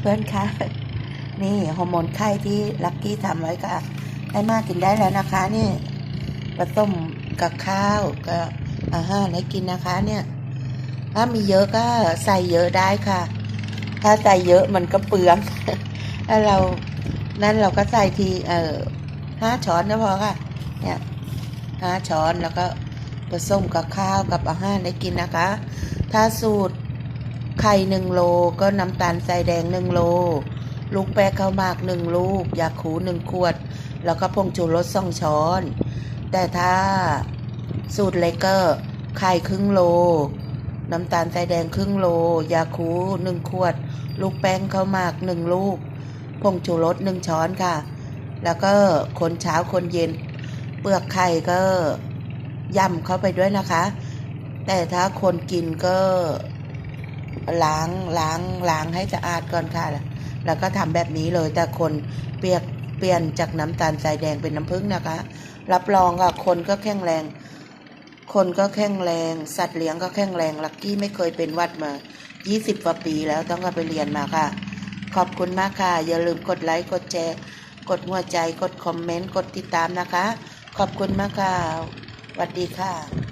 เพื่อนคะ นี่ฮอร์โมนไข้ที่ลักกี้ทำไว้ค่ะได้มากกินได้แล้วนะคะ นี่ผสมกับข้าวกับอาหารให้กินนะคะ เนี่ย ถ้ามีเยอะก็ใส่เยอะได้ค่ะ ถ้าใส่เยอะมันก็เปลืองถ้าเรานั่นเราก็ใส่ทีเอ่อห้าช้อนก็พอค่ะ เนี่ยห้าช้อนแล้วก็ผสมกับข้าวกับอาหารให้กินนะคะ ถ้าสูตร ไข่หนึ่งโลก็น้ำตาลใส่แดงหนึ่งโล ลูกแป้งข้าวหมากหนึ่งลูก ยาคูหนึ่งขวด แล้วก็ผงชูรสสองช้อน แต่ถ้าสูตรเล็กก็ไข่ครึ่งโล น้ำตาลใส่แดงครึ่งโล ยาคูหนึ่งขวด ลูกแป้งข้าวหมากหนึ่งลูกผงชูรสหนึ่งช้อนค่ะ แล้วก็คนเช้าคนเย็น เปลือกไข่ก็ย่ำเข้าไปด้วยนะคะ แต่ถ้าคนกินก็ ล้างล้างล้างให้สะอาดก่อนค่ะ แล้วก็ทำแบบนี้เลย แต่คนเปียกเปลี่ยนจากน้ำตาลทรายแดงเป็นน้ำผึ้งนะคะ รับรองค่ะคนก็แข็งแรง คนก็แข็งแรง สัตว์เลี้ยงก็แข็งแรงลักกี้ไม่เคยเป็นวัดมา 20กว่าปีแล้วต้องก็ไปเรียนมาค่ะ ขอบคุณมากค่ะ อย่าลืมกดไลค์กดแชร์กดหัวใจกดคอมเมนต์กดติดตามนะคะ ขอบคุณมากค่ะสวัสดีค่ะ